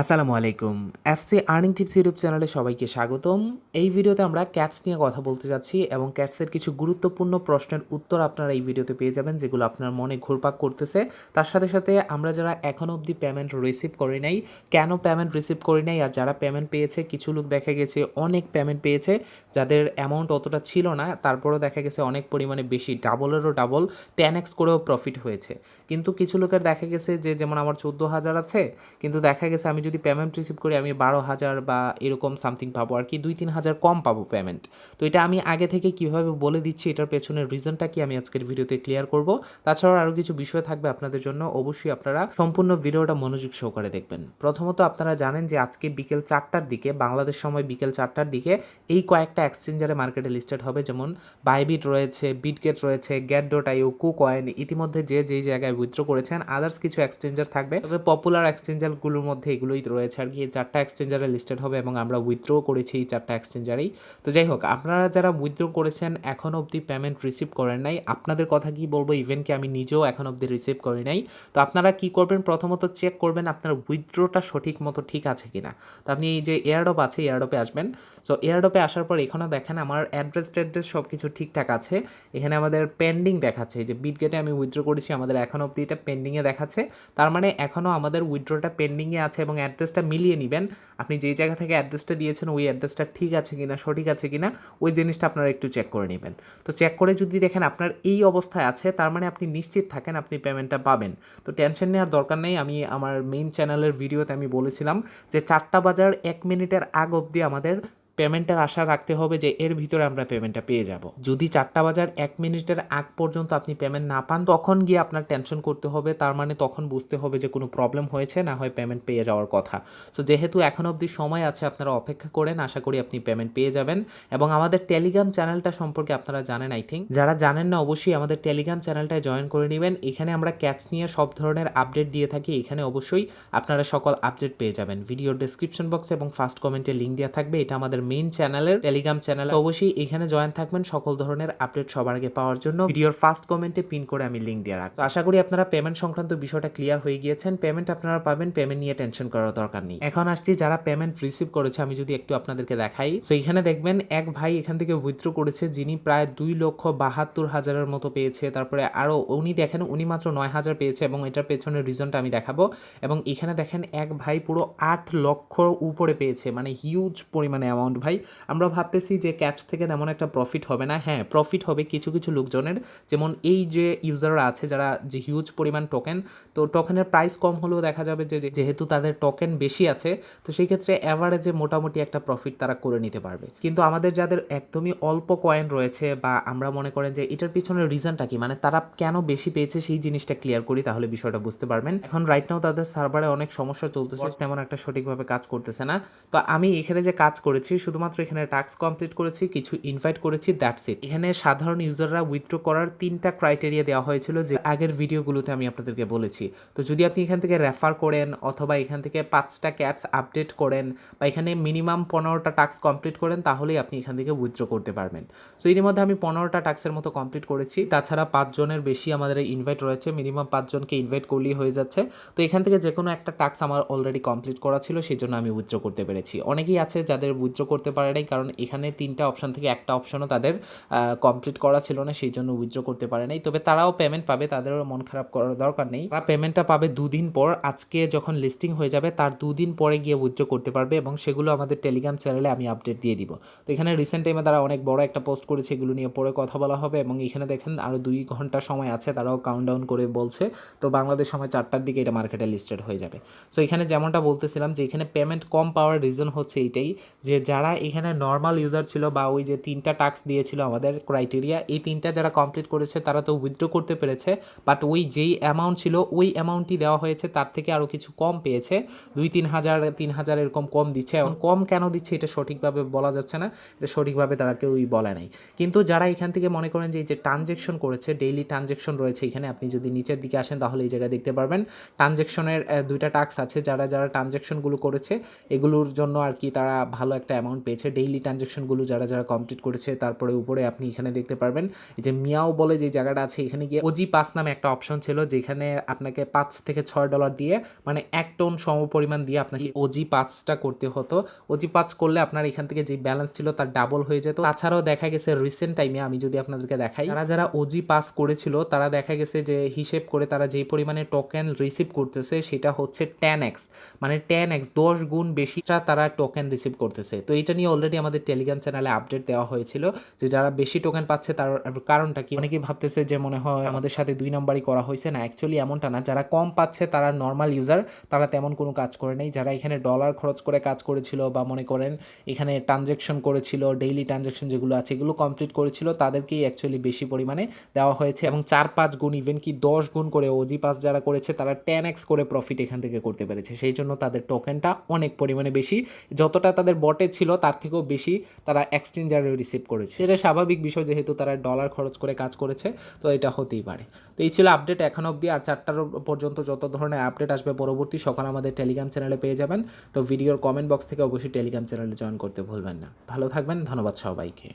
আসসালামু আলাইকুম। FC earning tips YouTube চ্যানেলে সবাইকে স্বাগতম। এই ভিডিওতে আমরা ক্যাটস নিয়ে কথা বলতে যাচ্ছি এবং ক্যাটসের কিছু গুরুত্বপূর্ণ প্রশ্নের উত্তর আপনারা এই ভিডিওতে পেয়ে যাবেন, যেগুলো আপনার মনে ঘুরপাক করতেছে। তার সাথে সাথে আমরা যারা এখনও অবধি পেমেন্ট রিসিভ করি নাই, কেন পেমেন্ট রিসিভ করি নাই, আর যারা পেমেন্ট পেয়েছে, কিছু লোক দেখা গেছে, অনেক পেমেন্ট পেয়েছে, যাদের অ্যামাউন্ট অতটা ছিল না, তারপরেও দেখা গেছে অনেক পরিমাণে বেশি ডাবলেরও ডাবল টেন এক্স করেও প্রফিট হয়েছে। কিন্তু কিছু লোকের দেখা গেছে যে, যেমন আমার চোদ্দ হাজার আছে, কিন্তু দেখা গেছে আমি যদি পেমেন্ট রিসিভ করি, আমি বারো হাজার বা এরকম সামথিং পাবো আর কি, দুই তিন হাজার কম পাবো পেমেন্ট তো এটা আমি আগে থেকে কীভাবে বলে দিচ্ছি, এটার পেছনের রিজনটা কি আমি আজকের ভিডিওতে ক্লিয়ার করব। তাছাড়াও আরও কিছু বিষয় থাকবে আপনাদের জন্য, অবশ্যই আপনারা সম্পূর্ণ ভিডিওটা মনোযোগ সহকারে দেখবেন। প্রথমত আপনারা জানেন যে আজকে বিকেল চারটার দিকে, বাংলাদেশ সময় বিকেল চারটার দিকে, এই কয়েকটা এক্সচেঞ্জারে মার্কেটে লিস্টেড হবে, যেমন বাইবিট রয়েছে বিটগেট রয়েছে গ্যাট ডট আইও কু কয়েন ইতিমধ্যে যে, যেই জায়গায় উইথড্র করেছেন আদার্স কিছু এক্সচেঞ্জার থাকবে। তবে পপুলার এক্সচেঞ্জারগুলোর মধ্যে এগুলোই রয়েছে আর কি। এই চারটা এক্সচেঞ্জারে লিস্টেড হবে এবং আমরা উইথড্র করেছি এই চারটা এক্সচেঞ্জারেই তো যাই হোক, আপনারা যারা উইথড্র করেছেন, এখন অবধি পেমেন্ট রিসিভ করেন নাই। আপনাদের কথা কি বলব? ইভেন কি আমি নিজেও এখন অবধি রিসিভ করি নাই। তো আপনারা কি করবেন? প্রথমত চেক করবেন আপনার উইথড্রটা সঠিক মতো ঠিক আছে কিনা। তো আপনি এই যে এয়ারডপ আছে এয়ারডপে আসবেন। সো এয়ারডপে আসার পর এখানেও দেখেন আমার অ্যাড্রেস ট্যাড্রেস সব কিছু ঠিকঠাক আছে। এখানে আমাদের পেন্ডিং দেখাচ্ছে। এই যে বিটগেটে আমি উইথড্র করেছি, আমাদের এখন অবধি এটা পেন্ডিংয়ে দেখাচ্ছে। তার মানে এখনও আমাদের উইথড্রটা পেন্ডিংয়ে আছে এবং অ্যাড্রেসটা মিলিয়ে নেবেন। আপনি যেই জায়গা থেকে অ্যাড্রেসটা দিয়েছেন, ওই অ্যাড্রেসটা ঠিক আছে কিনা, সঠিক আছে কিনা, ওই জিনিসটা আপনারা একটু চেক করে নেবেন। তো চেক করে যদি দেখেন আপনার এই অবস্থায় আছে, তার মানে আপনি নিশ্চিত থাকেন আপনি পেমেন্টটা পাবেন। তো টেনশন নেওয়ার দরকার নেই। আমি আমার মেইন চ্যানেলের ভিডিওতে আমি বলেছিলাম যে চারটা বাজার এক মিনিটের আগ অবধি আমাদের পেমেন্টের আশা রাখতে হবে যে এর ভিতরে আমরা পেমেন্টটা পেয়ে যাব। যদি চারটা বাজার এক মিনিটের আগ পর্যন্ত আপনি পেমেন্ট না পান, তখন গিয়ে আপনার টেনশন করতে হবে। তার মানে তখন বুঝতে হবে যে কোনো প্রবলেম হয়েছে, না হয় পেমেন্ট পেয়ে যাওয়ার কথা। সো যেহেতু এখন অবধি সময় আছে, আপনারা অপেক্ষা করেন, আশা করি আপনি পেমেন্ট পেয়ে যাবেন। এবং আমাদের টেলিগ্রাম চ্যানেলটা সম্পর্কে আপনারা জানেন আই থিঙ্ক যারা জানেন না, অবশ্যই আমাদের টেলিগ্রাম চ্যানেলটায় জয়েন করে নেবেন। এখানে আমরা ক্যাটস নিয়ে সব ধরনের আপডেট দিয়ে থাকি। এখানে অবশ্যই আপনারা সকল আপডেট পেয়ে যাবেন। ভিডিওর ডিসক্রিপশন বক্সে এবং ফার্স্ট কমেন্টে লিঙ্ক দেওয়া থাকবে। এটা আমাদের মেইন চ্যানেলের টেলিগ্রাম চ্যানেল অবশ্যই এখানে জয়েন থাকবেন, সকল ধরনের আপডেট সবার আগে পাওয়ার জন্য। ভিডিওর ফার্স্ট কমেন্টে পিন করে আমি লিঙ্ক দিয়ে রাখব। আশা করি আপনারা পেমেন্ট সংক্রান্ত বিষয়টা ক্লিয়ার হয়ে গিয়েছেন। পেমেন্ট আপনারা পাবেন পেমেন্ট নিয়ে টেনশন করার দরকার নেই। এখন আসছি যারা পেমেন্ট রিসিভ করেছে, আমি যদি একটু আপনাদেরকে দেখাই। তো এখানে দেখবেন এক ভাই এখান থেকে উইথড্র করেছে, যিনি প্রায় দুই লক্ষ বাহাত্তর হাজারের মতো পেয়েছে। তারপরে আরও উনি দেখেন, উনি মাত্র নয় হাজার পেয়েছে এবং এটার পেছনের রিজনটা আমি দেখাবো। এবং এখানে দেখেন এক ভাই পুরো আট লক্ষ উপরে পেয়েছে মানে হিউজ পরিমাণে অ্যামাউন্ট ভাই আমরা ভাবতেছি যে ক্যাটস থেকে তেমন একটা প্রফিট হবে না। হ্যাঁ প্রফিট হবে কিছু কিছু লোকজনের। যেমন এই যে ইউজাররা আছে যারা যে হিউজ পরিমাণ টোকেন তো টোকেনের প্রাইস কম হলেও দেখা যাবে যে যে- যেহেতু তাদের টোকেন বেশি আছে তো সেই ক্ষেত্রে অ্যাভারেজে মোটামুটি একটা প্রফিট তারা করে নিতে পারবে। কিন্তু আমাদের যাদের একদমই অল্প কয়েন রয়েছে বা আমরা মনে করেন যে এটার পিছনের রিজনটা কি মানে তারা কেন বেশি পেয়েছে সেই জিনিসটা ক্লিয়ার করি তাহলে বিষয়টা বুঝতে পারবেন। এখন রাইট নাও তাদের সার্ভারে অনেক সমস্যা চলতেছে তেমন একটা সঠিকভাবে কাজ করতেছে না। তো আমি এখানে যে কাজ করেছি শুধুমাত্র এখানে টাস্ক কমপ্লিট করেছি, কিছু ইনভাইট করেছি দ্যাটস ইট এখানে সাধারণ ইউজাররা উইথড্র করার তিনটা ক্রাইটেরিয়া দেওয়া হয়েছিল যে আগের ভিডিওগুলোতে আমি আপনাদেরকে বলেছি। তো যদি আপনি এখান থেকে রেফার করেন অথবা এখান থেকে পাঁচটা ক্যাটস আপডেট করেন বা এখানে মিনিমাম পনেরোটা টাস্ক কমপ্লিট করেন, তাহলেই আপনি এখান থেকে উইথড্র করতে পারবেন। তো এর মধ্যে আমি পনেরোটা টাস্কের মতো কমপ্লিট করেছি। তাছাড়া পাঁচজনের বেশি আমাদের ইনভাইট রয়েছে মিনিমাম পাঁচজনকে ইনভাইট করলেই হয়ে যাচ্ছে। তো এখান থেকে যে কোনো একটা টাস্ক আমার অলরেডি কমপ্লিট করা ছিল সেই জন্য আমি উইথড্র করতে পেরেছি। অনেকেই আছে যাদের উইথড্র করতে পারে নাই, কারণ এখানে তিনটা অপশন থেকে একটা অপশনও তাদের কমপ্লিট করা ছিল না, সেই জন্য উইথড্র করতে পারে নাই। তবে তারাও পেমেন্ট পাবে, তাদেরও মন খারাপ করার দরকার নেই। তারা পেমেন্টটা পাবে দুদিন পর, আজকে যখন লিস্টিং হয়ে যাবে, তার দুদিন পরে গিয়ে উইথড্র করতে পারবে এবং সেগুলো আমাদের টেলিগ্রাম চ্যানেলে আমি আপডেট দিয়ে দিব। তো এখানে রিসেন্ট টাইমে তারা অনেক বড় একটা পোস্ট করেছে, এগুলো নিয়ে পরে কথা বলা হবে এবং এখানে দেখেন আরও দুই ঘণ্টা সময় আছে, তারাও কাউন্ট ডাউন করে বলছে। তো বাংলাদেশ সময় চারটার দিকে এটা মার্কেটে লিস্টেড হয়ে যাবে। সো এখানে যেমনটা বলতেছিলাম যে এখানে পেমেন্ট কম পাওয়ার রিজন হচ্ছে এইটাই যে যারা এখানে নর্মাল ইউজার ছিল বা ওই যে তিনটা টাস্ক দিয়েছিল আমাদের ক্রাইটেরিয়া এই তিনটা যারা কমপ্লিট করেছে তারা তো উইথড্র করতে পেরেছে বাট ওই যেই অ্যামাউন্ট ছিল, ওই অ্যামাউন্টই দেওয়া হয়েছে, তার থেকে আরও কিছু কম পেয়েছে। দুই তিন হাজার তিন হাজার এরকম কম দিচ্ছে। এখন কম কেন দিচ্ছে এটা সঠিকভাবে বলা যাচ্ছে না, এটা সঠিকভাবে তারা কেউই বলে নাই। কিন্তু যারা এখান থেকে মনে করেন যে এই যে ট্রানজেকশন করেছে ডেইলি ট্রানজেকশন রয়েছে, এখানে আপনি যদি নিচের দিকে আসেন তাহলে এই জায়গায় দেখতে পারবেন ট্রানজেকশনের দুইটা টাস্ক আছে। যারা যারা ট্রানজেকশনগুলো করেছে, এগুলোর জন্য আর কি তারা ভালো একটা অ্যামাউন্ট অ্যামাউন্ট পেয়েছে। ডেইলি ট্রানজ্যাকশনগুলো যারা যারা কমপ্লিট করেছে, তারপরে উপরে আপনি এখানে দেখতে পারবেন যে মিয়াও বলে যে জায়গাটা আছে, এখানে গিয়ে ওজি পাস নামে একটা অপশন ছিল, যেখানে আপনাকে পাঁচ থেকে ছয় ডলার দিয়ে মানে এক টন সম পরিমাণ দিয়ে আপনাকে ওজি পাঁচটা করতে হতো। ওজি পাঁচ করলে আপনার এখান থেকে যে ব্যালেন্স ছিল তার ডাবল হয়ে যেত। তাছাড়াও দেখা গেছে রিসেন্ট টাইমে আমি যদি আপনাদেরকে দেখাই তারা যারা ওজি পাস করেছিল, তারা দেখা গেছে যে হিসেব করে তারা যে পরিমাণে টোকেন রিসিভ করতেছে, সেটা হচ্ছে টেন এক্স মানে টেন এক্স দশ গুণ বেশিটা তারা টোকেন রিসিভ করতেছে। তো এটা নিয়ে অলরেডি আমাদের টেলিগ্রাম চ্যানেলে আপডেট দেওয়া হয়েছিল যে যারা বেশি টোকেন পাচ্ছে তার কারণটা কি? অনেকেই ভাবতেছে যে মনে হয় আমাদের সাথে দুই নম্বরই করা হয়েছে। না অ্যাকচুয়ালি এমনটা না। যারা কম পাচ্ছে তারা নর্মাল ইউজার তারা তেমন কোনো কাজ করে নেই। যারা এখানে ডলার খরচ করে কাজ করেছিল বা মনে করেন এখানে ট্রানজ্যাকশন করেছিল ডেইলি ট্রানজ্যাকশন যেগুলো আছে, এগুলো কমপ্লিট করেছিল, তাদেরকেই অ্যাকচুয়ালি বেশি পরিমাণে দেওয়া হয়েছে। এবং চার পাঁচ গুণ ইভেন কি দশ গুণ করে ওজি পাস যারা করেছে, তারা টেন এক্স করে প্রফিট এখান থেকে করতে পেরেছে। সেই জন্য তাদের টোকেনটা অনেক পরিমাণে বেশি। যতটা তাদের বটে ছিল তার থেকেও বেশি তারা এক্সচেঞ্জারে রিসিভ করেছে। এটা স্বাভাবিক বিষয় যেহেতু তারা ডলার খরচ করে কাজ করেছে, তো এটা হতেই পারে। তো এই ছিল আপডেট এখন অবধি, আর চারটার পর্যন্ত যত ধরনের আপডেট আসবে পরবর্তী সকাল আমাদের টেলিগ্রাম চ্যানেলে পেয়ে যাবেন। তো ভিডিওর কমেন্ট বক্স থেকে অবশ্যই টেলিগ্রাম চ্যানেলে জয়েন করতে ভুলবেন না। ভালো থাকবেন, ধন্যবাদ সবাইকে।